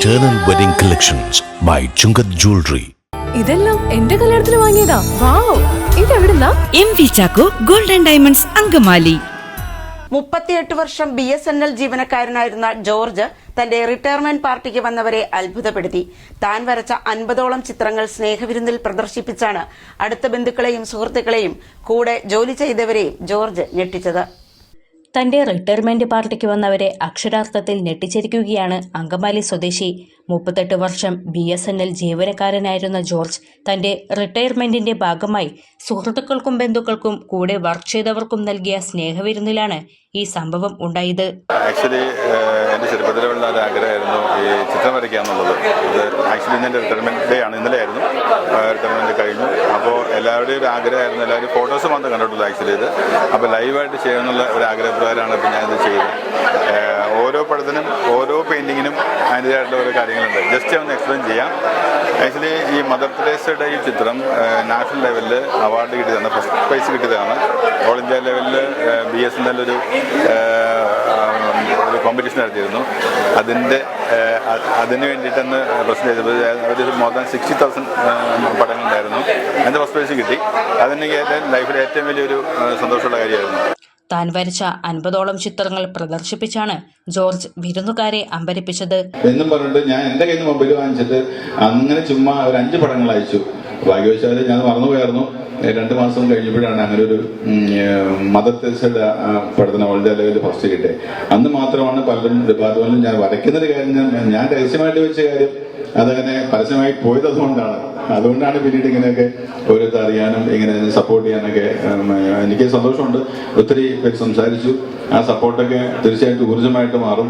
Eternal Wedding Collections by Chungath Jewelry. ഇതെല്ലാം എന്റെ കല്യാണത്തിന് വാങ്ങിയതാ. Wow ഇതെവിടുന്നാ? M V Chacko golden diamonds Angamaly. മുപ്പത്തിയെട്ട് വർഷം ബി എസ് എൻ എൽ ജീവനക്കാരനായിരുന്ന ജോർജ് തന്റെ റിട്ടയർമെന്റ് പാർട്ടിക്ക് വന്നവരെ അത്ഭുതപ്പെടുത്തി. താൻ വരച്ച അൻപതോളം ചിത്രങ്ങൾ സ്നേഹവിരുന്നിൽ പ്രദർശിപ്പിച്ചാണ് അടുത്ത ബന്ധുക്കളെയും സുഹൃത്തുക്കളെയും കൂടെ ജോലി ചെയ്തവരെയും ജോർജ് ഞെട്ടിച്ചത്. തന്റെ റിട്ടയർമെന്റ് പാർട്ടിക്ക് വന്നവരെ അക്ഷരാർത്ഥത്തിൽ ഞെട്ടിച്ചിരിക്കുകയാണ് അങ്കമാലി സ്വദേശി. മുപ്പത്തെട്ട് വർഷം ബി എസ് എൻ എൽ ജീവനക്കാരനായിരുന്ന ജോർജ് തന്റെ റിട്ടയർമെന്റിന്റെ ഭാഗമായി സുഹൃത്തുക്കൾക്കും ബന്ധുക്കൾക്കും കൂടെ വർക്ക് ചെയ്തവർക്കും നൽകിയ സ്നേഹവിരുന്നിലാണ് ഈ സംഭവം ഉണ്ടായത്. ആക്ച്വലി എന്റെ ചെറുപ്പത്തിലുള്ള ആഗ്രഹമായിരുന്നു ഈ ചിത്രം വരയ്ക്കുക എന്നുള്ളത്. ഇത് ആക്ച്വലി എന്റെ റിട്ടയർമെന്റ് ഡേ ആണ്. ഇന്നലെ ആയിരുന്നു. റിട്ടയർമെന്റ് കഴിഞ്ഞു. അപ്പോൾ എല്ലാവരുടെയും ഒരു ആഗ്രഹമായിരുന്നു. എല്ലാവരും ഫോട്ടോസ് മാത്രം കണ്ടിട്ടുള്ളൂ ആക്ച്വലി ഇത്. അപ്പോൾ ലൈവായിട്ട് ചെയ്യണമെന്നുള്ള ഒരു ആഗ്രഹപ്രകാരമാണ് ഇപ്പം ഞാനിത് ചെയ്യുന്നത്. ഓരോ പടത്തിനും ഓരോ പെയിന്റിങ്ങിനും അതിന്റെതായിട്ടുള്ള ഓരോ കാര്യങ്ങളുണ്ട്. ജസ്റ്റ് ഒന്ന് എക്സ്പ്ലെയിൻ ചെയ്യാം. ആക്ച്വലി ഈ മദർ തെരേസയുടെ ഈ ചിത്രം നാഷണൽ ലെവലിൽ അവാർഡ് കിട്ടിയതാണ്. ഫസ്റ്റ് പ്രൈസ് കിട്ടിയതാണ്. ഓൾ ഇന്ത്യ ലെവലിൽ ബി എസ് എൻ എൽ ഒരു കോമ്പറ്റീഷൻ നടത്തിയിരുന്നു. അതിന്റെ അതിന് വേണ്ടിയിട്ടെന്ന് പ്രസന്റ് ചെയ്തത് ഒരു മോർ ദാൻ സിക്സ്റ്റി തൗസൻഡ് പടങ്ങളുണ്ടായിരുന്നു. അതിന്റെ ഫസ്റ്റ് പ്രൈസ് കിട്ടി. അതെനിക്ക് ലൈഫിലെ ലൈഫിൽ ഏറ്റവും വലിയൊരു സന്തോഷമുള്ള കാര്യമായിരുന്നു. താൻ വരച്ച അൻപതോളം ചിത്രങ്ങൾ പ്രദർശിപ്പിച്ചാണ് ജോർജ് വിരുന്നുകാരെ അമ്പരിപ്പിച്ചത്. എന്നും പറഞ്ഞിട്ട് ഞാൻ എന്റെ കയ്യിൽ നിന്ന് മൊബൈൽ വാങ്ങിച്ചിട്ട് അങ്ങനെ ചുമ്മാ ഒരു അഞ്ച് പടങ്ങൾ അയച്ചു. ഭാഗ്യവശാൽ ഞാൻ മറന്നുപോയായിരുന്നു രണ്ടു മാസം കഴിഞ്ഞപ്പോഴാണ് അങ്ങനെ ഒരു ഉം, പഠിത്തം മദർ അല്ലെങ്കിൽ ഫസ്റ്റ് കിട്ടിയത് അന്ന് മാത്രമാണ് പലരും ഡിപ്പാർട്ട്മെന്റിൽ ഞാൻ വരയ്ക്കുന്നൊരു കാര്യം ഞാൻ ഞാൻ രഹസ്യമായിട്ട് വെച്ച കാര്യം അതങ്ങനെ പരസ്യമായി പോയത് അതുകൊണ്ടാണ്. അതുകൊണ്ടാണ് പിന്നീട് ഇങ്ങനെയൊക്കെ ഓരോരുത്തർ അറിയാനും ഇങ്ങനെ സപ്പോർട്ട് ചെയ്യാനൊക്കെ എനിക്ക് സന്തോഷമുണ്ട്. ഒത്തിരി പേര് സംസാരിച്ചു. ആ സപ്പോർട്ടൊക്കെ തീർച്ചയായിട്ടും ഊർജമായിട്ട് മാറും.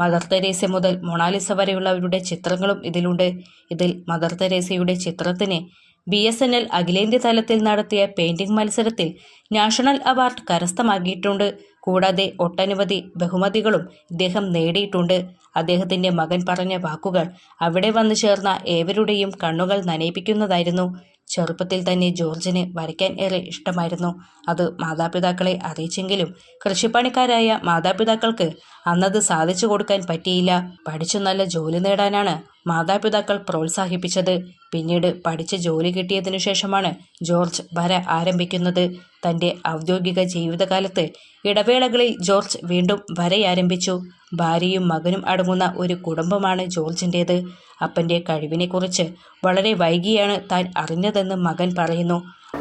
മദർ തെരേസ മുതൽ മൊണാലിസ വരെയുള്ളവരുടെ ചിത്രങ്ങളും ഇതിലുണ്ട്. ഇതിൽ മദർ തെരേസയുടെ ചിത്രത്തിന് ബി എസ് എൻ എൽ അഖിലേന്ത്യാ തലത്തിൽ നടത്തിയ പെയിന്റിംഗ് മത്സരത്തിൽ നാഷണൽ അവാർഡ് കരസ്ഥമാക്കിയിട്ടുണ്ട്. കൂടാതെ ഒട്ടനവധി ബഹുമതികളും ഇദ്ദേഹം നേടിയിട്ടുണ്ട്. അദ്ദേഹത്തിന്റെ മകൻ പറഞ്ഞ വാക്കുകൾ അവിടെ വന്നു ചേർന്ന ഏവരുടെയും കണ്ണുകൾ നനയിപ്പിക്കുന്നതായിരുന്നു. ചെറുപ്പത്തിൽ തന്നെ ജോർജിന് വരയ്ക്കാൻ ഏറെ ഇഷ്ടമായിരുന്നു. അത് മാതാപിതാക്കളെ അറിയിച്ചെങ്കിലും കൃഷിപ്പണിക്കാരായ മാതാപിതാക്കൾക്ക് അന്നത് സാധിച്ചു കൊടുക്കാൻ പറ്റിയില്ല. പഠിച്ചു നല്ല ജോലി നേടാനാണ് മാതാപിതാക്കൾ പ്രോത്സാഹിപ്പിച്ചത്. പിന്നീട് പഠിച്ച് ജോലി കിട്ടിയതിനു ശേഷമാണ് ജോർജ് വര ആരംഭിക്കുന്നത്. തന്റെ ഔദ്യോഗിക ജീവിതകാലത്ത് ഇടവേളകളിൽ ജോർജ് വീണ്ടും വരയാരംഭിച്ചു. ഭാര്യയും മകനും അടങ്ങുന്ന ഒരു കുടുംബമാണ് ജോർജിന്റേത് അപ്പന്റെ കഴിവിനെക്കുറിച്ച് വളരെ വൈകിയാണ് താൻ അറിഞ്ഞതെന്ന് മകൻ പറയുന്നു.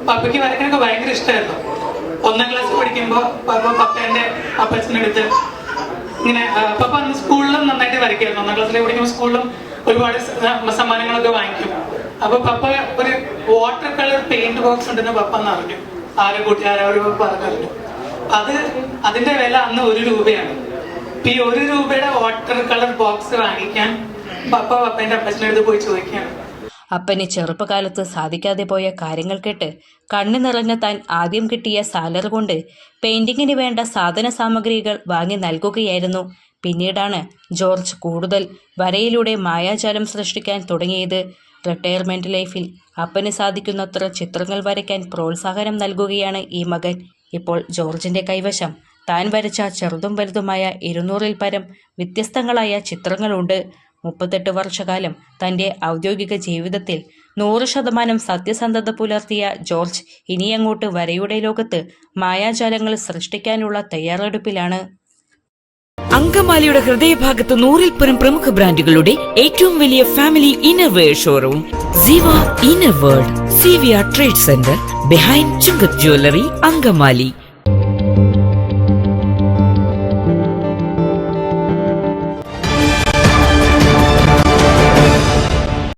പപ്പയ്ക്ക് വരയ്ക്കാനൊക്കെ ഭയങ്കര ഇഷ്ടമായിരുന്നു ഒന്നാം ക്ലാസ് പഠിക്കുമ്പോൾ പപ്പ പപ്പേന്റെ അപ്പച്ചനടുത്ത് ഇങ്ങനെ പപ്പ അന്ന് സ്കൂളിലും നന്നായിട്ട് വരയ്ക്കായിരുന്നു. ഒന്നാം ക്ലാസ്സിൽ പഠിക്കുമ്പോൾ സ്കൂളിലും ഒരുപാട് സമ്മാനങ്ങളൊക്കെ വാങ്ങിക്കും. അപ്പൊ പപ്പ ഒരു വാട്ടർ കളർ പെയിന്റ് ബോക്സ് ഉണ്ടെന്ന് പപ്പ എന്ന് അറിഞ്ഞു. ആരും പറഞ്ഞു അത് അതിന്റെ വില അന്ന് ഒരു രൂപയാണ്. ഈ ഒരു രൂപയുടെ വാട്ടർ കളർ ബോക്സ് വാങ്ങിക്കാൻ പപ്പ പപ്പന്റെ അടുത്ത് പോയി ചോദിക്കുകയാണ്. അപ്പന് ചെറുപ്പകാലത്ത് സാധിക്കാതെ പോയ കാര്യങ്ങൾ കേട്ട് കണ്ണു നിറഞ്ഞ താൻ ആദ്യം കിട്ടിയ സാലറി കൊണ്ട് പെയിന്റിങ്ങിന് വേണ്ട സാധന സാമഗ്രികൾ വാങ്ങി നൽകുകയായിരുന്നു. പിന്നീടാണ് ജോർജ് കൂടുതൽ വരയിലൂടെ മായാജാലം സൃഷ്ടിക്കാൻ തുടങ്ങിയത്. റിട്ടയർമെന്റ് ലൈഫിൽ അപ്പന് സാധിക്കുന്നത്ര ചിത്രങ്ങൾ വരയ്ക്കാൻ പ്രോത്സാഹനം നൽകുകയാണ് ഈ മകൻ. ഇപ്പോൾ ജോർജിന്റെ കൈവശം. താൻ വരച്ച ചെറുതും വലുതുമായ ഇരുന്നൂറിൽ പരം വ്യത്യസ്തങ്ങളായ ചിത്രങ്ങളുണ്ട്. മുപ്പത്തെട്ട് വർഷകാലം തന്റെ ഔദ്യോഗിക ജീവിതത്തിൽ നൂറ് ശതമാനം സത്യസന്ധത പുലർത്തിയ ജോർജ് ഇനിയങ്ങോട്ട് വരയുടെ ലോകത്ത് മായാജാലങ്ങൾ സൃഷ്ടിക്കാനുള്ള തയ്യാറെടുപ്പിലാണ്. അങ്കമാലിയുടെ ഹൃദയഭാഗത്ത് നൂറിൽ പരം പ്രമുഖ ബ്രാൻഡുകളുടെ ഏറ്റവും വലിയ family innerwear showroom Ziva inner world C V R trade centre behind Chungath jewellery Angamaly.